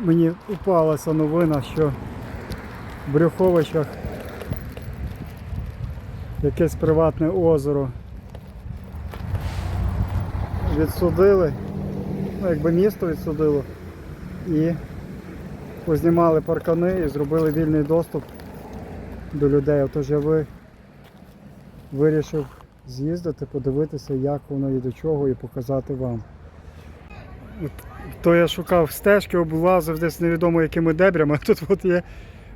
мені упалася новина, що в Брюховичах якесь приватне озеро відсудили, ну якби місто відсудило, і познімали паркани і зробили вільний доступ до людей. Отож я ви вирішив з'їздити, подивитися, як воно і до чого, і показати вам. То я шукав стежки, облазив десь невідомо якими дебрями, тут от є,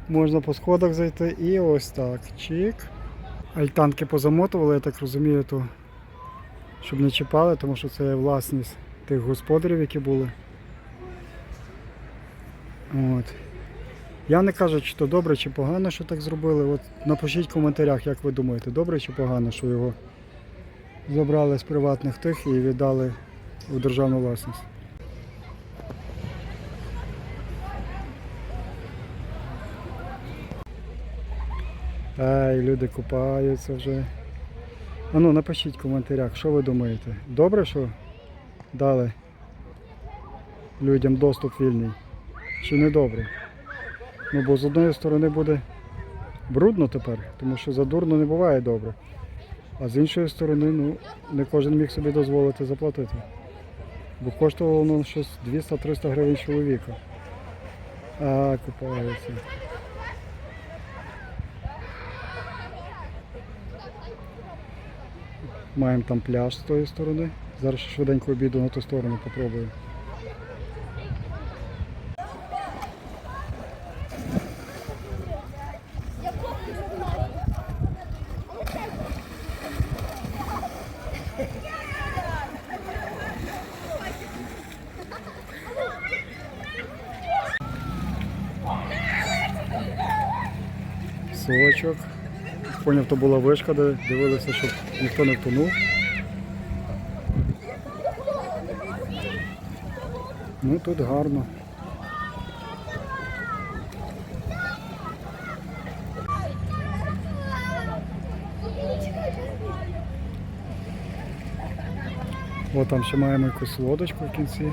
можна по сходах зайти і ось так. Чик. Альтанки позамотували, я так розумію, то щоб не чіпали, тому що це власність тих господарів, які були. От. Я не кажу, чи то добре, чи погано, що так зробили. От напишіть в коментарях, як ви думаєте, добре чи погано, що його забрали з приватних тих і віддали у державну власність. Ай, люди купаються вже. А ну напишіть в коментарях, що ви думаєте. Добре, що дали людям доступ вільний? Чи не добре? Ну бо з одної сторони буде брудно тепер, тому що задурно не буває добре. А з іншої сторони, ну, не кожен міг собі дозволити заплатити. Бо коштувало воно щось 200-300 гривень чоловіка. А, купаються. Маємо там пляж з тої сторони. Зараз швиденько обіду на ту сторону попробую. Сочок. Поняв, то була вишка, де дивилися, щоб ніхто не втонув. Ну тут гарно. О, там ще маємо якусь лодочку в кінці.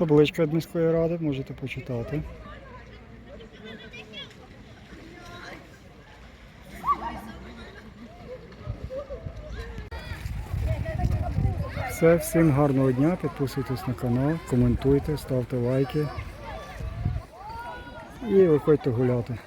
Табличка від міської ради, можете почитати. Все, всім гарного дня, підписуйтесь на канал, коментуйте, ставте лайки і виходьте гуляти.